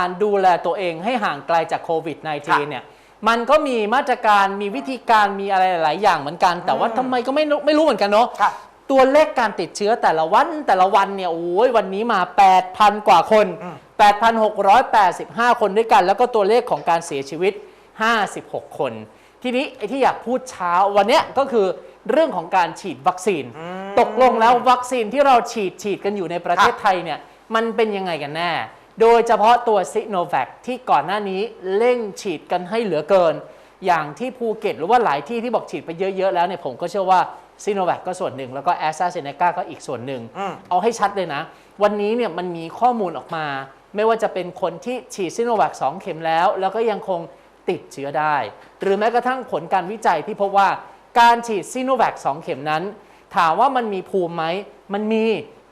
การดูแลตัวเองให้ห่างไกลจากโควิดค่ะ -19 เนี่ยมันก็มีมาตรการมีวิธีการมีอะไรหลาย ๆ อย่างเหมือนกัน แต่ว่าทำไมก็ไม่รู้ไม่รู้เหมือนกันเนาะค่ะตัวเลขการติดเชื้อแต่ละวันแต่ละวันเนี่ยโอ้ยวันนี้มา 8,000 กว่าคน8,685 คนด้วยกัน แล้วก็ตัวเลขของการเสียชีวิต 56 คน ทีนี้ไอ้ที่อยากพูดเช้าวันเนี้ยก็คือเรื่องของการฉีดวัคซีน ตกลงแล้ววัคซีนที่เราฉีดฉีดกันอยู่ในประเทศค่ะไทยเนี่ยมันเป็นยังไงกันแน่ โดยเฉพาะตัวซิโนแวคที่ก่อนหน้านี้เร่งฉีดกันให้เหลือเกิน อย่างที่ภูเก็ตหรือว่าหลายที่ที่บอกฉีดไปเยอะๆแล้วเนี่ยผมก็เชื่อว่าซีโนแวคก็ส่วนหนึ่ง แล้วก็แอสตราเซเนกาก็อีกส่วนหนึ่งอืมเอาให้ชัดเลยนะ วันนี้เนี่ยมันมีข้อมูลออกมา ไม่ว่าจะเป็นคนที่ฉีดซิโนแวค2เข็มแล้ว แล้วก็ยังคงติดเชื้อได้ หรือแม้กระทั่งผลการวิจัยที่พบว่าการฉีดซิโนแวค2เข็มนั้น ถามว่ามันมีภูมิไหมมันมี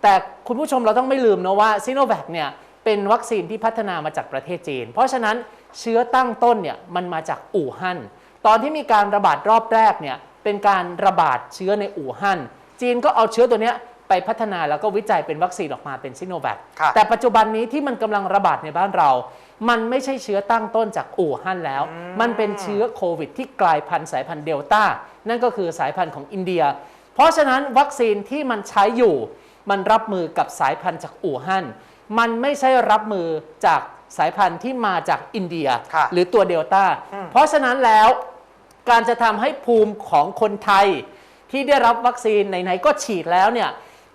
แต่คุณผู้ชมเราต้องไม่ลืมนะว่าซิโนแวคเนี่ย เป็นวัคซีนที่พัฒนามาจากประเทศจีน เพราะฉะนั้นเชื้อตั้งต้นเนี่ยมันมาจากอู่ฮั่น ตอนที่มีการระบาดรอบแรกเนี่ยเป็นการระบาดเชื้อในอู่ฮั่น จีนก็เอาเชื้อตัวเนี้ยไปพัฒนาแล้วก็วิจัยเป็นวัคซีนออกมาเป็นซิโนแวคค่ะแต่ปัจจุบันนี้ที่มันกำลังระบาดในบ้านเรา มันไม่ใช่เชื้อตั้งต้นจากอู่ฮั่นแล้ว มันเป็นเชื้อโควิด ที่กลายพันธุ์สายพันธุ์เดลต้า นั่นก็คือสายพันธุ์ของอินเดีย เพราะฉะนั้นวัคซีนที่มันใช้อยู่ มันรับมือกับสายพันธุ์จากอู่ฮั่น มันไม่ใช่รับมือจากสายพันธุ์ที่มาจากอินเดีย ค่ะหรือตัวเดลต้าเพราะฉะนั้นแล้วการจะทำให้ภูมิของคนไทยที่ได้รับวัคซีนไหนๆก็ฉีดแล้วเนี่ย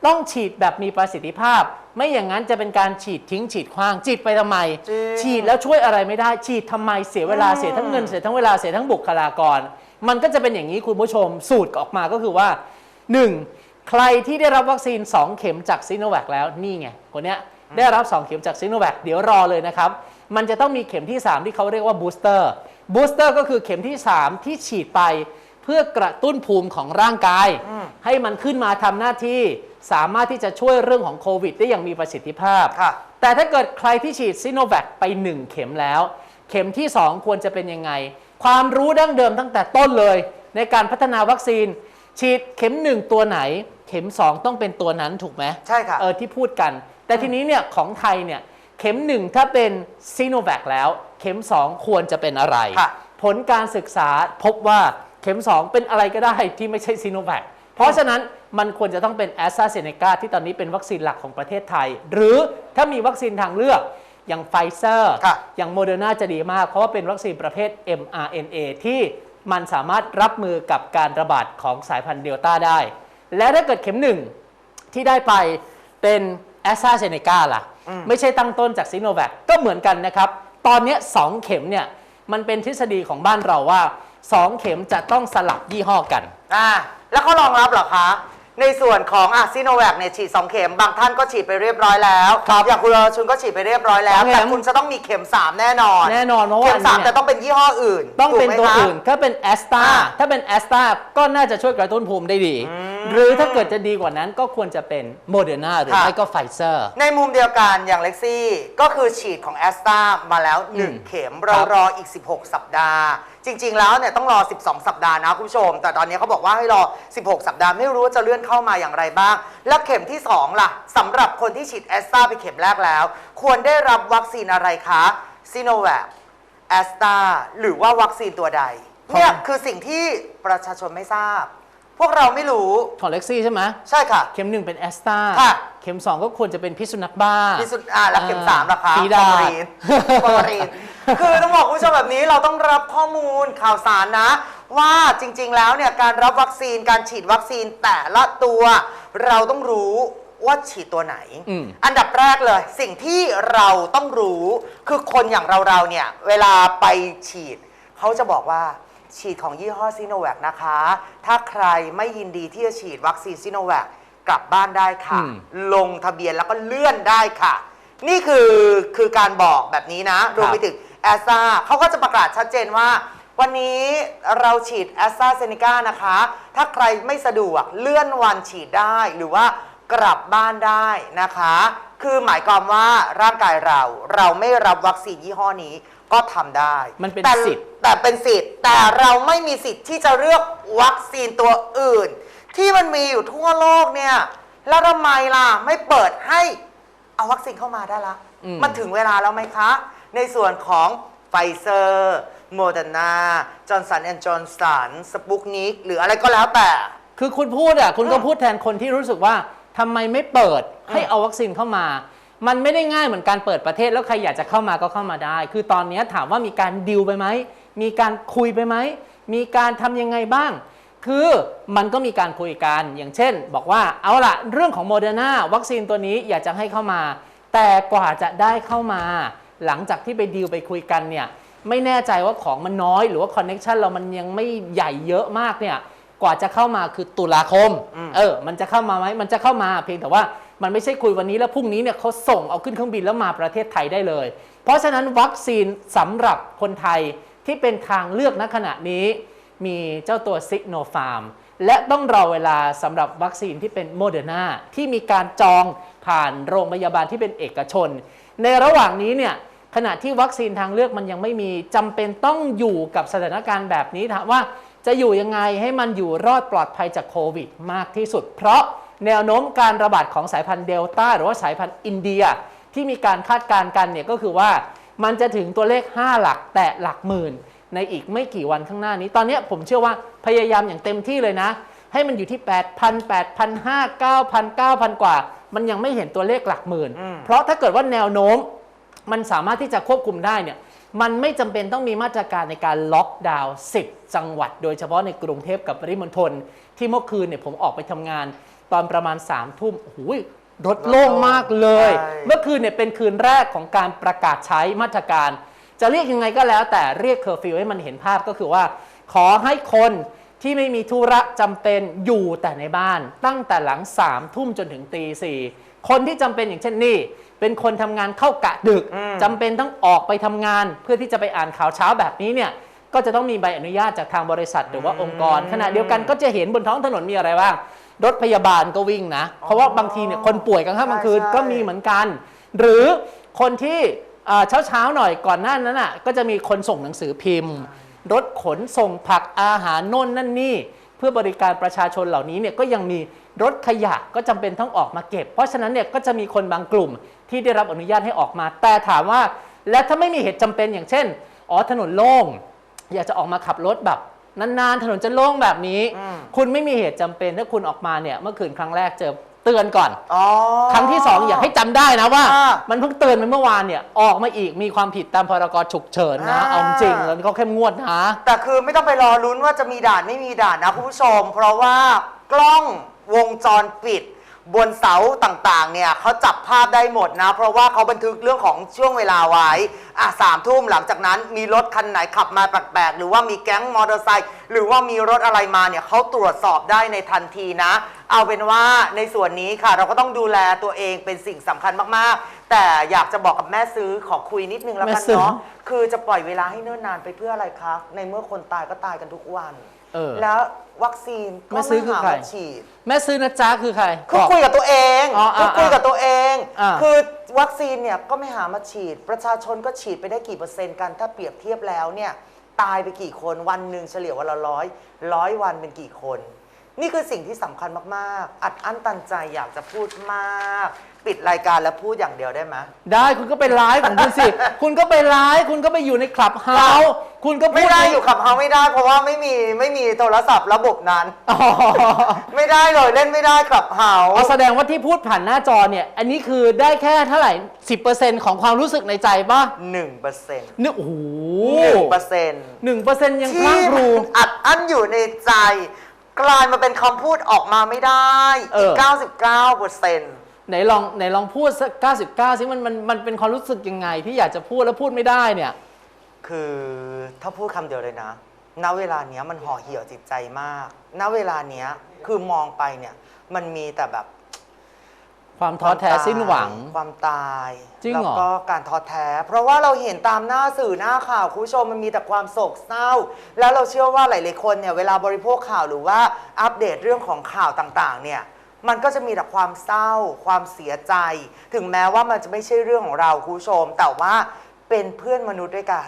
ต้องฉีดแบบมีประสิทธิภาพ ไม่อย่างนั้นจะเป็นการฉีดทิ้งฉีดขว้างฉีดไปทำไม จริง ฉีดแล้วช่วยอะไรไม่ได้ ฉีดทำไมเสียเวลาเสียทั้งเงินเสียทั้งเวลาเสียทั้งบุคลากร มันก็จะเป็นอย่างนี้คุณผู้ชมสูตรออกมาก็คือว่า 1. ใครที่ได้รับวัคซีน 2 เข็มจากซีโนแวคแล้วนี่ไงคนเนี้ย ได้รับ 2 เข็มจากซีโนแวคเดี๋ยวรอเลยนะครับ มันจะต้องมีเข็มที่ 3 ที่เขาเรียกว่าบูสเตอร์บูสเตอร์ก็คือเข็มที่ 3 ที่ฉีดไปเพื่อกระตุ้นภูมิของร่างกาย ให้มันขึ้นมาทำหน้าที่สามารถที่จะช่วยเรื่องของโควิด ได้อย่างมีประสิทธิภาพค่ะแต่ถ้าเกิดใครที่ฉีดซิโนแวคไป 1 เข็มแล้ว เข็มที่ 2 ควรจะเป็นยังไง ความรู้ดั้งเดิมตั้งแต่ต้นเลย ในการพัฒนาวัคซีน ฉีดเข็ม 1 ตัวไหน เข็ม 2 ต้องเป็นตัวนั้นถูกไหมใช่ค่ะเออที่พูดกัน แต่ทีนี้เนี่ยของไทยเนี่ยเข็ม1ถ้าเป็นซีโนแวคแล้ว เข็ม2ควรจะเป็นอะไรค่ะผลการศึกษาพบว่าเข็ม2เป็นอะไรก็ได้ที่ไม่ใช่ซีโนแวคเพราะฉะนั้นมันควรจะต้องเป็นแอสตราเซเนกาที่ตอนนี้เป็นวัคซีนหลักของประเทศไทย หรือถ้ามีวัคซีนทางเลือกอย่างไฟเซอร์ค่ะอย่างโมเดอร์นาจะดีมาก เพราะว่าเป็นวัคซีนประเภท mRNA ที่มันสามารถรับมือกับการระบาดของสายพันธุ์เดลต้าได้ และถ้าเกิดเข็มหนึ่งที่ได้ไปเป็น แอสตราเซเนกาล่ะ ไม่ใช่ตั้งต้นจากซิโนแวคก็เหมือนกันนะครับ ตอนเนี้ยสองเข็มเนี่ย มันเป็นทฤษฎีของบ้านเราว่า 2 เข็มจะต้องสลับยี่ห้อกัน อ่าแล้วเขารองรับเหรอคะ ในส่วนของอะซีโนแวคเนี่ยฉีด 2 เข็ม บางท่านก็ฉีดไปเรียบร้อยแล้ว ครับอย่างคุณรชุนก็ฉีดไปเรียบร้อยแล้ว สองเข็ม แต่คุณจะต้องมีเข็ม 3 แน่นอนแน่นอนเพราะว่าเข็มสามอันนี้เนี่ยแต่ต้องเป็นยี่ห้ออื่นต้องเป็นถูกไหมตัวคะ อื่น ถ้าเป็นแอสตาอ่า ถ้าเป็นแอสตาก็น่าจะช่วยกระตุ้นภูมิได้ดี หรือถ้าเกิดจะดีกว่านั้นก็ควรจะเป็นโมเดอร์นาหรือค่ะไม่ก็ไฟเซอร์ ในมุมเดียวกันอย่างเล็กซี่ก็คือฉีดของแอสตามาแล้วอืม1เข็มเราครับรออีก 16 สัปดาห์ จริง ๆ แล้วเนี่ยต้องรอ 12 สัปดาห์นะคุณผู้ชม แต่ตอนนี้เขาบอกว่าให้รอ 16 สัปดาห์ไม่รู้ว่าจะเลื่อนเข้ามาอย่างไรบ้าง แล้วเข็มที่ 2 ล่ะสำหรับคนที่ฉีดแอสตาไปเข็มแรกแล้ว ควรได้รับวัคซีนอะไรคะซีโนแวคแอสตาหรือว่าวัคซีนตัวใดเนี่ยคือสิ่งที่ประชาชนไม่ทราบ พวกเราไม่รู้ ของเล็กซี่ใช่ไหมใช่ค่ะ เข็มหนึ่งเป็นแอสตาค่ะ เข็มสองก็ควรจะเป็นพิษสุนัขบ้า ที่สุดอ่าแล้วเข็มสามล่ะคะฝีดาฟอร์ษมารีนฟอร์มารีนคือต้องบอกคุณผู้ชมแบบนี้เราต้องรับข้อมูลข่าวสารนะ ว่าจริงๆแล้วเนี่ยการรับวัคซีนการฉีดวัคซีนแต่ละตัว เราต้องรู้ว่าฉีดตัวไหน อืม อันดับแรกเลยสิ่งที่เราต้องรู้คือคนอย่างเราๆเนี่ยเวลาไปฉีด เขาจะบอกว่า ฉีดของยี่ห้อซีโนแวคนะคะ ถ้าใครไม่ยินดีที่จะฉีดวัคซีนซีโนแวคกลับบ้านได้ค่ะ อืมลงทะเบียนแล้วก็เลื่อนได้ค่ะ นี่คือคือการบอกแบบนี้นะ รวมไปถึงแอสซาเขาก็จะประกาศชัดเจนว่า วันนี้เราฉีดแอสตราเซเนกานะคะ ถ้าใครไม่สะดวกเลื่อนวันฉีดได้หรือว่ากลับบ้านได้นะคะ คือหมายความว่าร่างกายเราเราไม่รับวัคซีนยี่ห้อนี้ก็ทำได้มันเป็นแต่สิทธิ์ แต่เป็นสิทธิ์ แต่เราไม่มีสิทธิ์ที่จะเลือกวัคซีนตัวอื่น ที่มันมีอยู่ทั่วโลกเนี่ยแล้วทำไมล่ะไม่เปิดให้เอาวัคซีนเข้ามาได้ละอืม มันถึงเวลาแล้วไหมคะ ในส่วนของไฟเซอร์โมเดอร์นาจอร์นสันแอนด์จอร์นสันสปุกนิกหรืออะไรก็แล้วแต่ คือคุณพูดอะคุณก็พูดแทนคนที่รู้สึกว่า ทำไมไม่เปิดให้เอาวัคซีนเข้ามา มันไม่ได้ง่ายเหมือนการเปิดประเทศแล้วใครอยากจะเข้ามาก็เข้ามาได้ คือตอนนี้ถามว่ามีการดิวไปไหม มีการคุยไปไหม มีการทำยังไงบ้าง คือมันก็มีการคุยกันอย่างเช่น บอกว่าเอาละเรื่องของโมเดอร์นาวัคซีนตัวนี้อยากจะให้เข้ามา แต่กว่าจะได้เข้ามา หลังจากที่ไปดีลไปคุยกันเนี่ยไม่แน่ใจว่าของมันน้อย หรือว่าคอนเน็ชันเรามันยังไม่ใหญ่เยอะมากเนี่ย กว่าจะเข้ามาคือตุลาคม เออ มันจะเข้ามาไหมมันจะเข้ามาเพียงแต่ว่ามันไม่ใช่คุยวันนี้แล้วพรุ่งนี้เนี่ยเขาส่งเอาขึ้นเครื่องบินแล้วมาประเทศไทยได้เลย เพราะฉะนั้นวัคซีนสำหรับคนไทยที่เป็นทางเลือกณขณะนี้ มีเจ้าตัวซิกโนฟาร์มและต้องรอเวลาสำหรับวัคซีนที่เป็นโมเดอร์นาที่มีการจองผ่านโรงพยาบาลที่เป็นเอกชน ในระหว่างนี้เนี่ยขณะที่วัคซีนทางเลือกมันยังไม่มีจำเป็นต้องอยู่กับสถานการณ์แบบนี้ถามว่า จะอยู่ยังไงให้มันอยู่รอดปลอดภัยจากโควิดมากที่สุด เพราะแนวโน้มการระบาดของสายพันธุ์เดลต้าหรือว่าสายพันธุ์อินเดีย ที่มีการคาดการณ์กันเนี่ยก็คือว่ามันจะถึงตัวเลข 5 หลักแตะหลักหมื่น ในอีกไม่กี่วันข้างหน้านี้ ตอนนี้ผมเชื่อว่าพยายามอย่างเต็มที่เลยนะ ให้มันอยู่ที่ 8,000 8,500 9,000 9,000 กว่า มันยังไม่เห็นตัวเลขหลักหมื่น เพราะถ้าเกิดว่าแนวโน้มมันสามารถที่จะควบคุมได้เนี่ย มันไม่จำเป็นต้องมีมาตรการในการล็อกดาวน์10 จังหวัด โดยเฉพาะในกรุงเทพกับปริมณฑลที่เมื่อคืนเนี่ยผมออกไปทำงาน ตอนประมาณ3ามทุ่มโอ้โหรถโล่งมากเลยใช่เมื่อคืนเนี่ยเป็นคืนแรกของการประกาศใช้มาตรการ จะเรียกยังไงก็แล้ว แต่เรียกเคอร์ฟิวให้มันเห็นภาพก็คือว่า ขอให้คนที่ไม่มีธุระจำเป็นอยู่แต่ในบ้าน ตั้งแต่หลังสามทุ่มจนถึงตีสี่คนที่จำเป็นอย่างเช่นนี่ เป็นคนทำงานเข้ากะดึกอืม จำเป็นต้องออกไปทำงาน เพื่อที่จะไปอ่านข่าวเช้าแบบนี้เนี่ยก็จะต้องมีใบอนุญาตจากทางบริษัทหรือว่าองค์กร ขณะเดียวกันก็จะเห็นบนท้องถนนมีอะไรบ้างรถพยาบาลก็วิ่งนะ เพราะว่าบางทีเนี่ยคนป่วยกลางค่ำกลางคืนใช่ ก็มีเหมือนกัน หรือคนที่เช้าเช้าๆหน่อยก่อนหน้านั้นอะก็จะมีคนส่งหนังสือพิมพ์ รถขนส่งผักอาหารโน่นนั่นนี่ เพื่อบริการประชาชนเหล่านี้เนี่ยก็ยังมี รถขยะก็จำเป็นต้องออกมาเก็บ เพราะฉะนั้นเนี่ยก็จะมีคนบางกลุ่มที่ได้รับอนุญาตให้ออกมา แต่ถามว่า และถ้าไม่มีเหตุจำเป็นอย่างเช่น อ๋อถนนโล่ง อยากจะออกมาขับรถแบบนานๆ ถนนจะโล่งแบบนี้อืมคุณไม่มีเหตุจำเป็นถ้าคุณออกมาเนี่ยเมื่อคืนครั้งแรกเจอเตือนก่อนอ๋อครั้งที่สองอยากให้จำได้นะว่าอ่า มันเพิ่งเตือนไปเมื่อวานเนี่ยออกมาอีกมีความผิดตามพรกฉุกเฉินนะอ่าเอาจริงแล้วนี่เขาเข้มงวดนะแต่คือไม่ต้องไปรอลุ้นว่าจะมีด่านไม่มีด่านนะคุณผู้ชม เพราะว่ากล้อง วงจรปิด บนเสาต่างๆ เนี่ยเขาจับภาพได้หมดนะ เพราะว่าเขาบันทึกเรื่องของช่วงเวลาไว้ อะสามทุ่มหลังจากนั้นมีรถคันไหนขับมาแปลกๆ หรือว่ามีแก๊งมอเตอร์ไซค์หรือว่ามีรถอะไรมาเนี่ยเขาตรวจสอบได้ในทันทีนะ เอาเป็นว่าในส่วนนี้ค่ะ เราก็ต้องดูแลตัวเองเป็นสิ่งสำคัญมากๆ แต่อยากจะบอกกับแม่ซื้อขอคุยนิดนึงแล้วกันแม่ซื้อ เนาะคือจะปล่อยเวลาให้เนิ่นนานไปเพื่ออะไรคะในเมื่อคนตายก็ตายกันทุกวัน เออ แล้ววัคซีนก็แม่ซื้อคือใคร หามาฉีด แม่ซื้อนะจ๊ะคือใครคือบกคุยกับตัวเองอ๋อคืออ่าคุยกับตัวเอง อ่าคือวัคซีนเนี่ยก็ไม่หามาฉีด ประชาชนก็ฉีดไปได้กี่เปอร์เซ็นต์กัน ถ้าเปรียบเทียบแล้วเนี่ยตายไปกี่คนวันหนึ่งเฉลี่ยวันละร้อยร้อยวันเป็นกี่คน นี่คือสิ่งที่สำคัญมาก ๆ อัดอั้นตันใจอยากจะพูดมาก ปิดรายการแล้วพูดอย่างเดียวได้ไหม ได้คุณก็ไปไลฟ์ของคุณสิ คุณก็ไปไลฟ์คุณก็ไปอยู่ในคลับเฮาส์คุณก็พูไม่ได้ใน อยู่ขับเฮาไม่ได้เพราะว่าไม่มีไม่มีโทรศัพท์ระบบนั้น อ๋อไม่ได้เลยเล่นไม่ได้ขับเฮาเอาแสดงว่าที่พูดผ่านหน้าจอเนี่ย อันนี้คือได้แค่เท่าไหร่ 10%ของความรู้สึกในใจป่ะหนึ่งเปอร์เซ็นต์นึกโอ้โหหนึ่งเปอร์เซ็นต์หนึ่งเปอร์เซ็นต์ยังพที่ลั่งพรูอัดอั้นอยู่ในใจ กลายมาเป็นคำพูดออกมาไม่ได้เออีอก99เปอร์เซ็นต์ ไหนลองไหนลองพูดสัก99สิมันมันมันเป็นความรู้สึกยังไงที่อยากจะพูดแล้วพูดไม่ได้เนี่ย คือถ้าพูดคำเดียวเลยนะ ณ เวลาเนี้ยมันห่อเหี่ยวจิตใจมาก ณ เวลาเนี้ยคือมองไปเนี่ย มันมีแต่แบบความท้อแท้สิ้นหวัง ความตายจริงเหรอ แล้วก็การท้อแท้ เพราะว่าเราเห็นตามหน้าสื่อหน้าข่าวคุณผู้ชมมันมีแต่ความโศกเศร้า แล้วเราเชื่อว่าหลาย ๆ คนเนี่ยเวลาบริโภคข่าวหรือว่าอัปเดตเรื่องของข่าวต่าง ๆ เนี่ย มันก็จะมีแต่ความเศร้า ความเสียใจ ถึงแม้ว่ามันจะไม่ใช่เรื่องของเราคุณผู้ชม แต่ว่าเป็นเพื่อนมนุษย์ด้วยกัน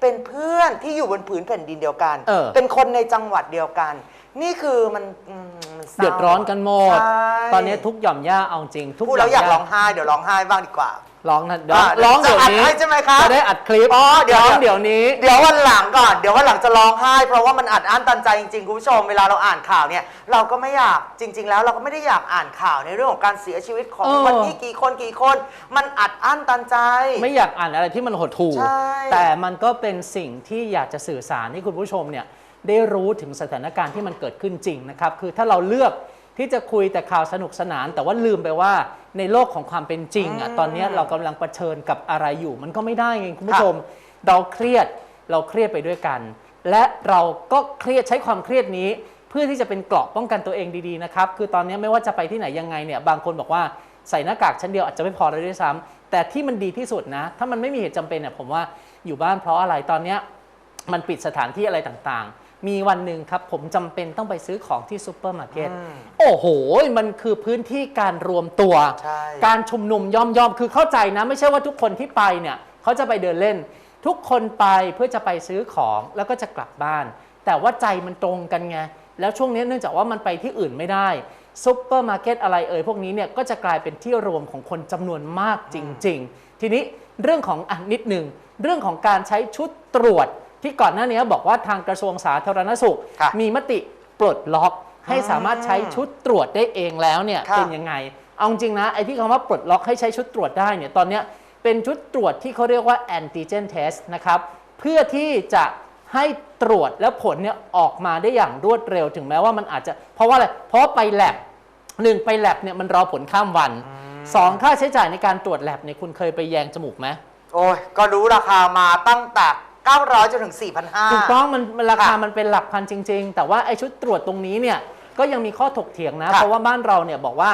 เป็นเพื่อนที่อยู่บนผืนแผ่นดินเดียวกันเออเป็นคนในจังหวัดเดียวกัน นี่คือมันอืมมันศร้าเดือดร้อนกันหมด ใช่ตอนนี้ทุกหย่อมย่าเอาจริง ทุกพูดแล้วอยากหร้ย่อมงไห้เดี๋ยวร้องไห้บ้างดีกว่า ร้องนะเดี๋ยวอะร้องเดี๋ยวจะอัดนี้ให้ใช่ไหมคะจะได้อัดคลิปอ๋อเดี๋ยว ร้องเดี๋ยวนี้เดี๋ยววันหลังก่อน เดี๋ยววันหลังจะร้องไห้ เพราะว่ามันอัดอั้นตันใจจริงๆ คุณผู้ชม เวลาเราอ่านข่าวเนี่ย เราก็ไม่อยาก จริง ๆ แล้วเราก็ไม่ได้อยากอ่านข่าวในเรื่องของการเสียชีวิตของเออวันนี้กี่คนกี่คน มันอัดอั้นตันใจ ไม่อยากอ่านอะไรที่มันหดหู่ใช่ แต่มันก็เป็นสิ่งที่อยากจะสื่อสารให้คุณผู้ชมเนี่ยได้รู้ถึงสถานการณ์ที่มันเกิดขึ้นจริงนะครับ คือถ้าเราเลือกที่จะคุยแต่ข่าวสนุกสนาน แต่ว่าลืมไปว่า ในโลกของความเป็นจริงอะตอนเนี้ยเรากำลังเผชิญกับอะไรอยู่ มันก็ไม่ได้ไงคุณผู้ชม เราเครียดเราเครียดไปด้วยกัน และเราก็เครียดใช้ความเครียดนี้ เพื่อที่จะเป็นเกราะป้องกันตัวเองดีๆนะครับคือตอนนี้ไม่ว่าจะไปที่ไหนยังไงเนี่ยบางคนบอกว่าใส่หน้ากากชั้นเดียวอาจจะไม่พอเลยด้วยซ้ำแต่ที่มันดีที่สุดนะ ถ้ามันไม่มีเหตุจำเป็นเนี่ยผมว่าอยู่บ้านเพราะอะไรตอนเนี้ยมันปิดสถานที่อะไรต่างๆ มีวันหนึ่งครับผมจำเป็นต้องไปซื้อของที่ซูเปอร์มาร์เก็ตอืมโอ้โห มันคือพื้นที่การรวมตัว ใช่ การชุมนุมย่อมย่อมๆคือเข้าใจนะไม่ใช่ว่าทุกคนที่ไปเนี่ยเขาจะไปเดินเล่น ทุกคนไปเพื่อจะไปซื้อของแล้วก็จะกลับบ้าน แต่ว่าใจมันตรงกันไง แล้วช่วงนี้เนื่องจากว่ามันไปที่อื่นไม่ได้ซุปเปอร์มาร์เก็ตอะไรเอ่ยพวกนี้เนี่ยก็จะกลายเป็นที่รวมของคนจำนวนมากจริง ๆ ทีนี้เรื่องของอะนิดหนึ่งเรื่องของการใช้ชุดตรวจ ที่ก่อนหน้านี้บอกว่าทางกระทรวงสาธารณสุขค่ะมีมติปลดล็อกให้สามารถใช้ชุดตรวจได้เองแล้วเนี่ยค่ะเป็นยังไง เอาจริงนะไอ้ที่คำว่าปลดล็อกให้ใช้ชุดตรวจได้เนี่ยตอนเนี้ยเป็นชุดตรวจที่เขาเรียกว่า antigen test นะครับเพื่อที่จะให้ตรวจแล้วผลเนี่ยออกมาได้อย่างรวดเร็วถึงแม้ว่ามันอาจจะ เพราะว่าอะไร เพราะว่าไปแลบหนึ่งไปแลบเนี่ยมันรอผลข้ามวันสองค่าใช้จ่ายในการตรวจแลบเนี่ยคุณเคยไปแยงจมูกไหมโอ้ยก็รู้ราคามาตั้งแต่ 900จนถึง4,500 ถูกต้องมันมันราคาค่ะมันเป็นหลักพันจริง ๆ แต่ว่าไอ้ชุดตรวจตรงนี้เนี่ยก็ยังมีข้อถกเถียงนะ ค่ะเพราะว่าบ้านเราเนี่ยบอกว่า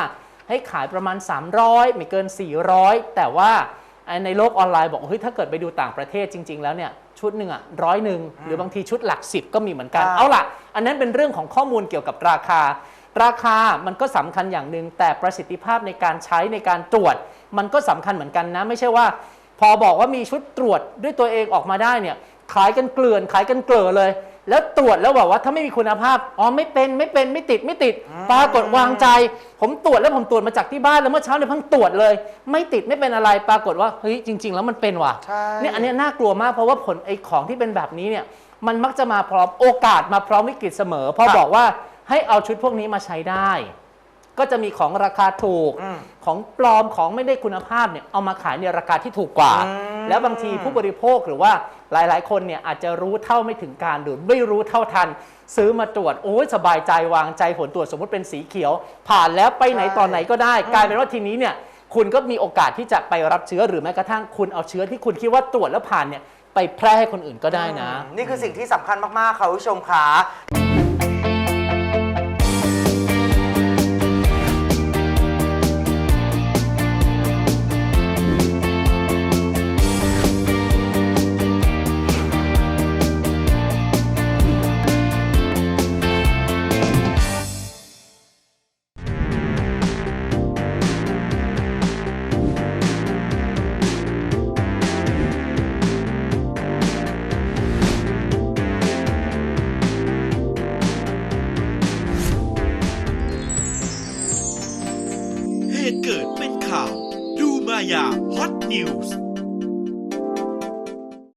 ให้ขายประมาณ 300 ไม่เกิน 400 แต่ว่าไอ้ในโลกออนไลน์บอกเฮ้ยถ้าเกิดไปดูต่างประเทศจริง ๆ แล้วเนี่ยชุดหนึ่งอะร้อยหนึ่งหรือบางทีชุดหลักสิบก็มีเหมือนกัน ค่ะ เอาล่ะ อันนั้นเป็นเรื่องของข้อมูลเกี่ยวกับราคา ราคามันก็สำคัญอย่างหนึ่งแต่ประสิทธิภาพในการใช้ในการตรวจ มันก็สำคัญเหมือนกันนะ ไม่ใช่ว่า พอบอกว่ามีชุดตรวจด้วยตัวเองออกมาได้เนี่ยขายกันเกลื่อนขายกันเกลือเลย แล้วตรวจแล้วบอกว่าถ้าไม่มีคุณภาพอ๋อไม่เป็นไม่เป็นไม่ติดไม่ติดปรากฏวางใจ ผมตรวจแล้วผมตรวจมาจากที่บ้านแล้วเมื่อเช้าเนี่ยเพิ่งตรวจเลย ไม่ติดไม่เป็นอะไรปรากฏว่าเฮ้ยจริง ๆ แล้วมันเป็นว่ะใช่เนี่ยอันเนี้ยน่ากลัวมากเพราะว่าผลไอ้ของที่เป็นแบบนี้เนี่ยมันมักจะมาพร้อมโอกาสมาพร้อมวิกฤตเสมอพอค่ะบอกว่าให้เอาชุดพวกนี้มาใช้ได้ ก็จะมีของราคาถูกอืมของปลอมของไม่ได้คุณภาพเนี่ยเอามาขายในราคาที่ถูกกว่าอืมแล้วบางทีผู้บริโภคหรือว่าหลาย ๆ คนเนี่ยอาจจะรู้เท่าไม่ถึงการหรือไม่รู้เท่าทัน ซื้อมาตรวจโอ้ยสบายใจวางใจผลตรวจสมมติเป็นสีเขียว ผ่านแล้วไปไหนตอนไหนก็ได้ กลายเป็นว่าทีนี้เนี่ยคุณก็มีโอกาสที่จะไปรับเชื้อหรือแม้กระทั่งคุณเอาเชื้อที่คุณคิดว่าตรวจแล้วผ่านเนี่ยไปแพร่ให้คนอื่นก็ได้นะ นี่คือสิ่งที่สำคัญมาก ๆ ค่ะคุณผู้ชมค่ะ